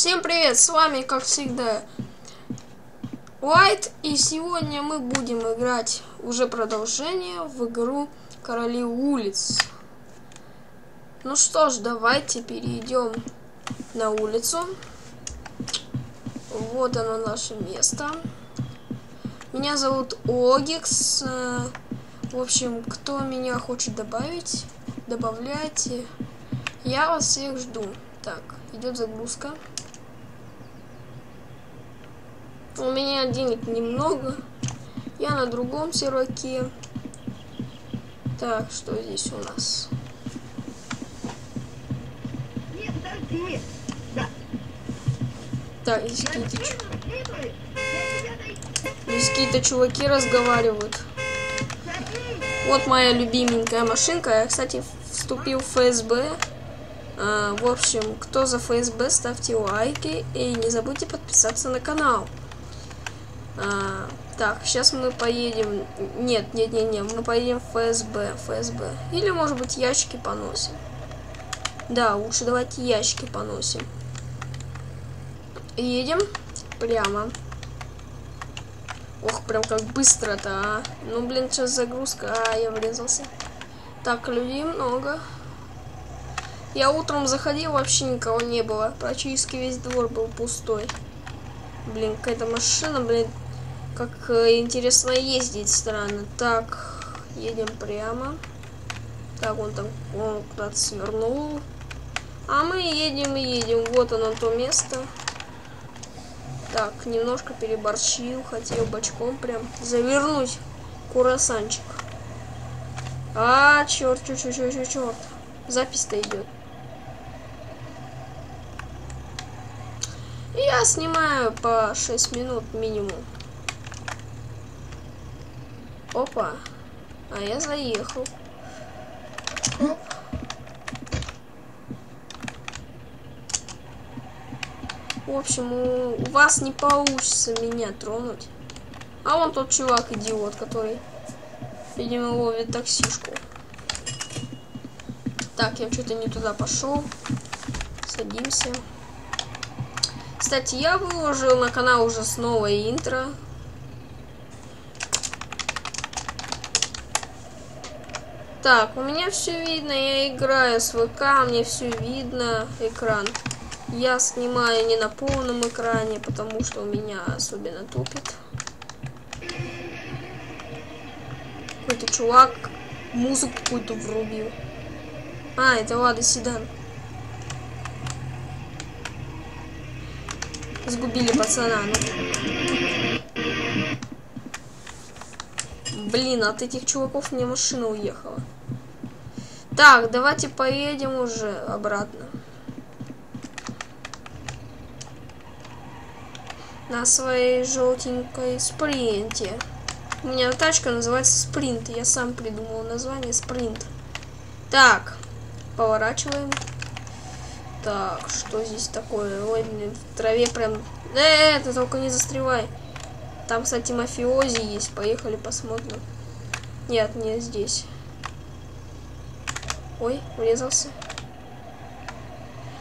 Всем привет, с вами, как всегда, White, и сегодня мы будем играть уже продолжение в игру Короли улиц. Ну что ж, давайте перейдем на улицу. Вот оно наше место. Меня зовут Огикс. В общем, кто меня хочет добавить, добавляйте. Я вас всех жду. Так, идет загрузка. У меня денег немного. Я на другом серваке. Так, что здесь у нас? Нет, подожди. Да. Так, здесь какие-то, тебя найду. здесь какие-то чуваки разговаривают. Вот моя любименькая машинка. Я, кстати, вступил в ФСБ. А, в общем, кто за ФСБ, ставьте лайки и не забудьте подписаться на канал. А, так, сейчас мы поедем... Нет, нет, нет, нет, мы поедем в ФСБ, ФСБ. Или, может быть, ящики поносим. Да, лучше давайте ящики поносим. Едем прямо. Ох, прям как быстро-то, а. Ну, блин, сейчас загрузка. А, я врезался. Так, людей много. Я утром заходил, вообще никого не было. Практически весь двор был пустой. Блин, какая-то машина, блин. Как э, интересно ездить странно. Так, едем прямо. Так, он там куда-то свернул. А мы едем и едем. Вот оно то место. Так, немножко переборщил. Хотел бочком прям завернуть курасанчик. А, черт, черт, черт, черт, черт. Запись-то идет. Я снимаю по 6 минут минимум. Опа. А я заехал. В общем, у, у вас не получится меня тронуть. А вон тот чувак, идиот, который, видимо, ловит таксишку. Так, я что-то не туда пошел. Садимся. Кстати, я выложил на канал уже снова интро. Так, у меня все видно, я играю с ВК, мне все видно, экран. Я снимаю не на полном экране, потому что у меня особенно тупит. Какой-то чувак музыку какую-то врубил. А, это Лада Седан. Сгубили пацана. ну. Блин, от этих чуваков мне машина уехала. Так, давайте поедем уже обратно. На своей желтенькой спринте. У меня тачка называется спринт. Я сам придумал название спринт. Так, поворачиваем. Так, что здесь такое? Ой, блин, в траве прям... Э, ты только не застревай. Там, кстати, мафиози есть. Поехали посмотрим. Нет, не здесь. Ой, врезался.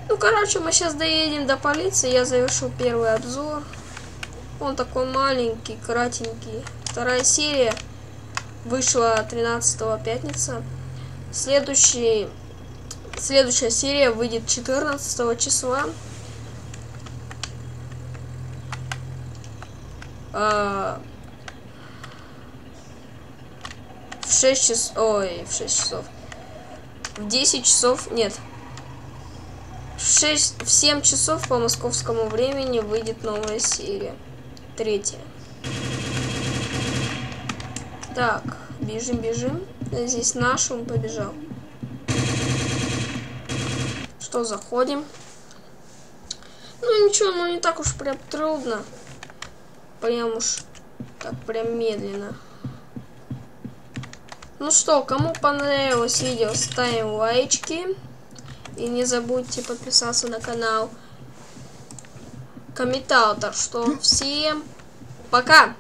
Ну, короче, мы сейчас доедем до полиции. Я завершу первый обзор. Он такой маленький, кратенький. Вторая серия вышла 13 пятница. Следующий Следующая серия выйдет 14 числа. В 6 часов... Ой, в 6 часов. В 10 часов... Нет. В 6... В 7 часов по московскому времени выйдет новая серия. Третья. Так, бежим, бежим. Здесь наш, он побежал. Что, заходим? Ну ничего, ну не так уж прям трудно. Прям уж так прям медленно. Ну что, кому понравилось видео, ставим лайчки. И не забудьте подписаться на канал комментатор. Что всем пока!